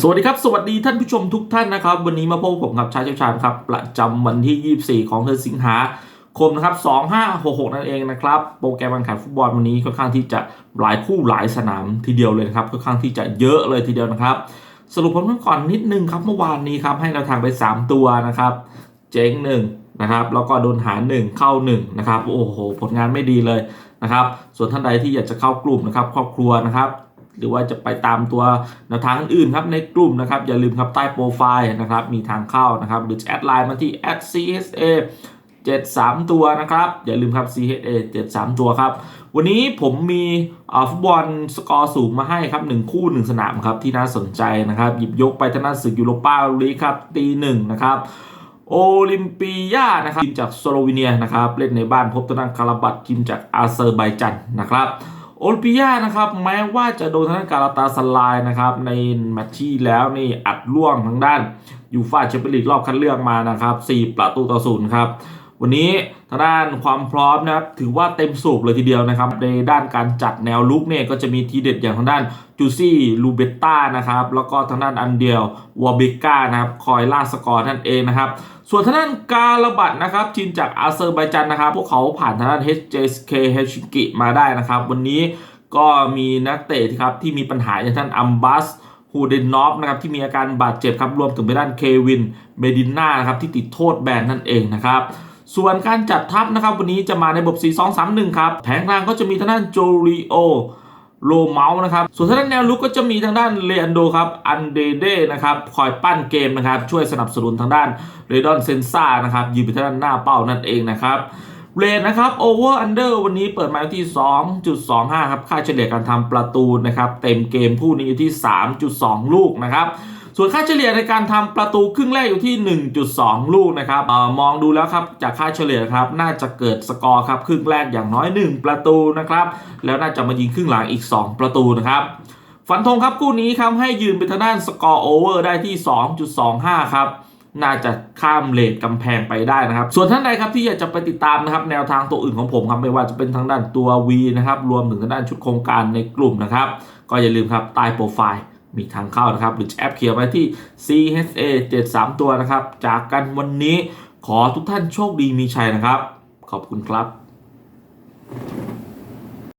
สวัสดีครับ สวัสดีท่านผู้ชมทุกท่านนะครับ วันนี้มาพบกับผมครับชายเชี่ยวชาญครับ ประจำวันที่ 24 ของเดือนสิงหาคมนะครับ 2566 นั่นเองนะครับ โปรแกรมการแข่งฟุตบอลวันนี้ค่อนข้างที่จะหลายคู่หลายสนามทีเดียวเลยนะครับ ค่อนข้างที่จะเยอะเลยทีเดียวนะครับ สรุปผลกันก่อนนิดนึงครับ เมื่อวานนี้ครับให้แนวทางไป 3 ตัวนะครับ เจ๊งหนึ่งนะครับ แล้วก็โดนหารหนึ่งเข้า1นะครับ โอ้โห ผลงานไม่ดีเลยนะครับ ส่วนท่านใดที่อยากจะเข้ากลุ่มนะครับ ครอบครัวนะครับ หรือว่าจะไปตามตัวแนวทางอื่นครับในกลุ่มนะครับ อย่าลืมครับใต้โปรไฟล์นะครับ มีทางเข้านะครับ หรือแอดไลน์มาที่ @csa 73 ตัวนะครับ อย่าลืมครับ CHA 73 ตัวครับ วันนี้ผมมีฟุตบอลสกอร์สูงมาให้ครับ 1 คู่ 1 สนามครับ ที่น่าสนใจนะครับ หยิบยกไปทางด้านศึกยูโรปาลีครับตีหนึ่งนะครับโอลิมปิยานะครับทีมจากสโลวีเนียนะครับ เล่นในบ้านพบทางด้านคาราบัตทีมจากอาเซอร์ไบจันนะครับ โอลิมปิยานะครับแม้ว่าจะโดนทางการาตาสลายนะครับในแมตช์ที่แล้วนี่อัดล่วงทางด้านยูฟ่าแชมเปี้ยนลีกรอบคัดเลือกมานะครับ4ประตูต่อศูนย์ครับ วันนี้ทางด้านความพร้อมนะครับถือว่าเต็มสูบเลยทีเดียวนะครับ ในด้านการจัดแนวลุกเนี่ยก็จะมีทีเด็ดอย่างทางด้านจูซี่ลูเบต้านะครับแล้วก็ทางด้านอันเดียววอเบก้านะครับคอยล่าสกอร์นั่นเองนะครับส่วนทางด้านการระบัดนะครับทีมจากอาเซอร์ไบจันนะครับ พวกเขาผ่านทางด้าน HJSK เฮชิกิมาได้นะครับ วันนี้ก็มีนักเตะครับที่มีปัญหาอย่างท่านอัมบัสฮูเดนนอฟนะครับที่มีอาการบาดเจ็บครับรวมถึงไปด้านเควินเมดิน่านะครับที่ติดโทษแบนนั่นเองนะครับ ส่วนการจัดทัพนะครับวันนี้จะมาในระบบ 4-2-3-1 ครับ แผงกลางก็จะมีทางด้านโจริโอโลเมาส์นะครับ ส่วนทางด้านแนวลุกก็จะมีทางด้านเลอันโดครับอันเดเดนะครับคอยปั้นเกมนะครับ ช่วยสนับสนุนทางด้านเรดอนเซนซ่านะครับยืนไปทางด้านหน้าเป้านั่นเองนะครับเรทนะครับโอเวอร์อันเดอร์วันนี้เปิดมาที่ 2.25 ครับ ค่าเฉลี่ยการทำประตูนะครับ เต็มเกมคู่นี้อยู่ที่ 3.2 ลูกนะครับ ส่วนค่าเฉลี่ยในการทำประตูครึ่งแรกอยู่ที่ 1.2 ลูกนะครับออมองดูแล้วครับจากค่าเฉลี่ยครับน่าจะเกิดสกอร์ครับครึ่งแรกอย่างน้อย 1 ประตูนะครับแล้วน่าจะมายิงครึ่งหลังอีก 2 ประตูนะครับฝันธงครับคู่นี้ครับให้ยืนไปทางด้านสกอร์โอเวอร์ได้ที่ 2.25 ครับน่าจะข้ามเลทกำแพงไปได้นะครับ ส่วนท่านใดครับที่อยากจะไปติดตามนะครับ แนวทางตัวอื่นของผมครับไม่ว่าจะเป็นทางด้านตัว V นะครับรวมถึงทางด้านชุดโครงการในกลุ่มนะครับ ก็อย่าลืมครับใต้โปรไฟล์ มีทางเข้านะครับ หรือแอปเขียนไว้ที่ CHA 73 ตัวนะครับ จากกันวันนี้ขอทุกท่านโชคดีมีชัยนะครับ ขอบคุณครับ